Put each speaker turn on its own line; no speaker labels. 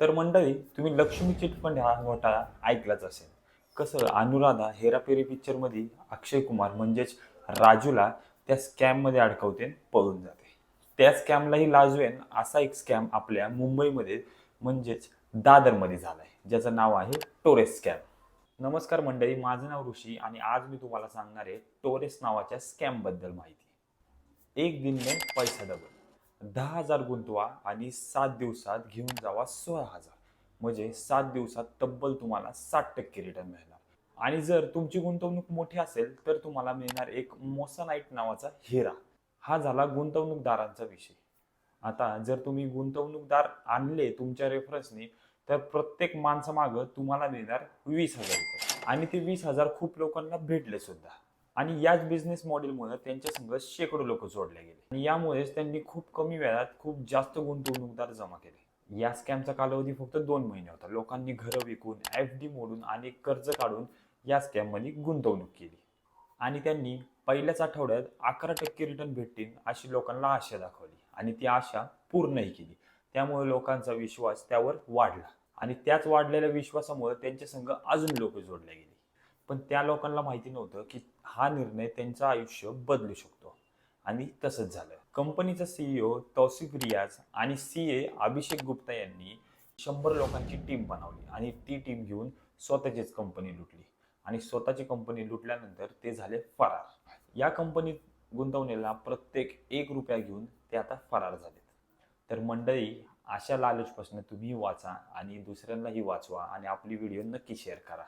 तर मंडळी तुम्ही लक्ष्मी चिटफंड हा घोटाळा ऐकलाच असेल. कसं? अनुराधा हेरापेरी पिक्चरमध्ये अक्षय कुमार म्हणजेच राजूला त्या स्कॅममध्ये अडकवते पळून जाते. त्या स्कॅमलाही लाजवेन असा एक स्कॅम आपल्या मुंबईमध्ये म्हणजेच दादरमध्ये झालाय. ज्याचं नाव आहे टोरेस स्कॅम. नमस्कार मंडळी माझं नाव ऋषी आणि आज मी तुम्हाला सांगणार आहे टोरेस नावाच्या स्कॅमबद्दल माहिती. एक दिन में पैसा डबल दहा हजार गुंतवा आणि सात दिवसात घेऊन जावा सोळा हजार. म्हणजे सात दिवसात तब्बल तुम्हाला साठ टक्के रिटर्न मिळणार. आणि जर तुमची गुंतवणूक मोठी असेल तर तुम्हाला मिळणार एक मोसानाईट नावाचा हिरा. हा झाला गुंतवणूकदारांचा विषय. आता जर तुम्ही गुंतवणूकदार आणले तुमच्या रेफरन्सने तर प्रत्येक माणसामागं तुम्हाला मिळणार वीस हजार रुपये. आणि ते वीस हजार खूप लोकांना भेटले सुद्धा. आणि याच बिझनेस मॉडेलमुळे त्यांच्या संग शेकडो लोक जोडले गेले. आणि यामुळेच त्यांनी खूप कमी वेळात खूप जास्त गुंतवणूकदार जमा केले. या स्कॅमचा कालावधी फक्त दोन महिने होता. लोकांनी घरं विकून एफ डी मोडून आणि कर्ज काढून या स्कॅममध्ये गुंतवणूक केली. आणि त्यांनी पहिल्याच आठवड्यात अकरा टक्के रिटर्न भेटतील अशी लोकांना आशा दाखवली. आणि ती आशा पूर्णही केली. त्यामुळे लोकांचा विश्वास त्यावर वाढला. आणि त्याच वाढलेल्या विश्वासामुळे त्यांच्या संघ अजून लोक जोडले गेले. पण त्या लोकांना माहिती नव्हतं की हा निर्णय त्यांचं आयुष्य बदलू शकतो. आणि तसंच झालं. कंपनीचा सीईओ तौसिफ रियाज आणि सी ए अभिषेक गुप्ता यांनी शंभर लोकांची टीम बनवली आणि ती टीम घेऊन स्वतःचीच कंपनी लुटली. आणि स्वतःची कंपनी लुटल्यानंतर ते झाले फरार. या कंपनीत गुंतवणीला प्रत्येक एक रुपया घेऊन ते आता फरार झालेत. तर मंडळी अशा लालचपासून तुम्ही वाचा आणि दुसऱ्यांनाही वाचवा आणि आपली व्हिडिओ नक्की शेअर करा.